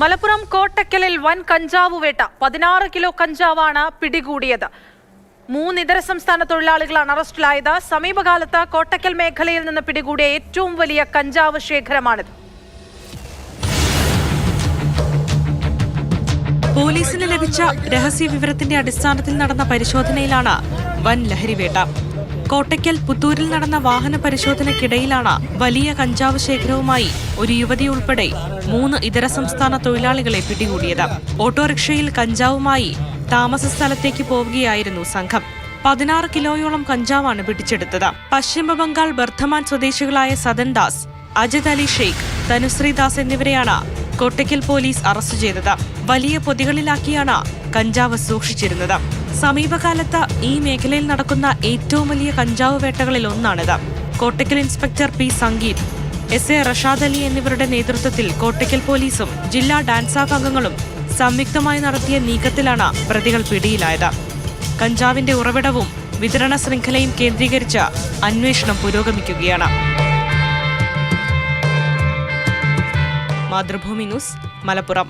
മലപ്പുറം കോട്ടക്കലിൽ വൻ കഞ്ചാവ് വേട്ട. പതിനാറ് കിലോ കഞ്ചാവാണ് പിടികൂടിയത്. മൂന്ന് ഇതര സംസ്ഥാന തൊഴിലാളികളാണ് അറസ്റ്റിലായത്. സമീപകാലത്ത് കോട്ടക്കൽ മേഖലയിൽ നിന്ന് പിടികൂടിയ ഏറ്റവും വലിയ കഞ്ചാവ് ശേഖരമാണിത്. പോലീസിന് ലഭിച്ച രഹസ്യ വിവരത്തിന്റെ അടിസ്ഥാനത്തിൽ നടന്ന പരിശോധനയിലാണ് വൻ ലഹരിവേട്ട കോട്ടയ്ക്കൽ പുത്തൂരിൽ നടന്ന വാഹന പരിശോധനയ്ക്കിടയിലാണ് വലിയ കഞ്ചാവ് ശേഖരവുമായി ഒരു യുവതി ഉൾപ്പെടെ മൂന്ന് ഇതര സംസ്ഥാന തൊഴിലാളികളെ പിടികൂടിയത്. ഓട്ടോറിക്ഷയിൽ കഞ്ചാവുമായി താമസ സ്ഥലത്തേക്ക് പോവുകയായിരുന്നു സംഘം. പതിനാറ് കിലോയോളം കഞ്ചാവാണ് പിടിച്ചെടുത്തത്. പശ്ചിമ ബംഗാൾ ബർദ്ധമാൻ സ്വദേശികളായ സദൻ ദാസ് അജിത് അലി ഷെയ്ഖ് തനുശ്രീ ദാസ് എന്നിവരെയാണ് കോട്ടയ്ക്കൽ പോലീസ് അറസ്റ്റ് ചെയ്തത്. വലിയ പൊതികളിലാക്കിയാണ് കഞ്ചാവ് സൂക്ഷിച്ചിരുന്നത്. സമീപകാലത്ത് ഈ മേഖലയിൽ നടക്കുന്ന ഏറ്റവും വലിയ കഞ്ചാവ് വേട്ടകളിൽ ഒന്നാണിത്. Kottakkal inspector P Sangeeth S A Rashad Ali എന്നിവരുടെ നേതൃത്വത്തിൽ കോട്ടയ്ക്കൽ പോലീസും ജില്ലാ ഡാൻസാഫ് അംഗങ്ങളും സംയുക്തമായി നടത്തിയ നീക്കത്തിലാണ് പ്രതികൾ പിടിയിലായത്. കഞ്ചാവിന്റെ ഉറവിടവും വിതരണ ശൃംഖലയും കേന്ദ്രീകരിച്ച് അന്വേഷണം പുരോഗമിക്കുകയാണ്. മാതൃഭൂമി ന്യൂസ് മലപ്പുറം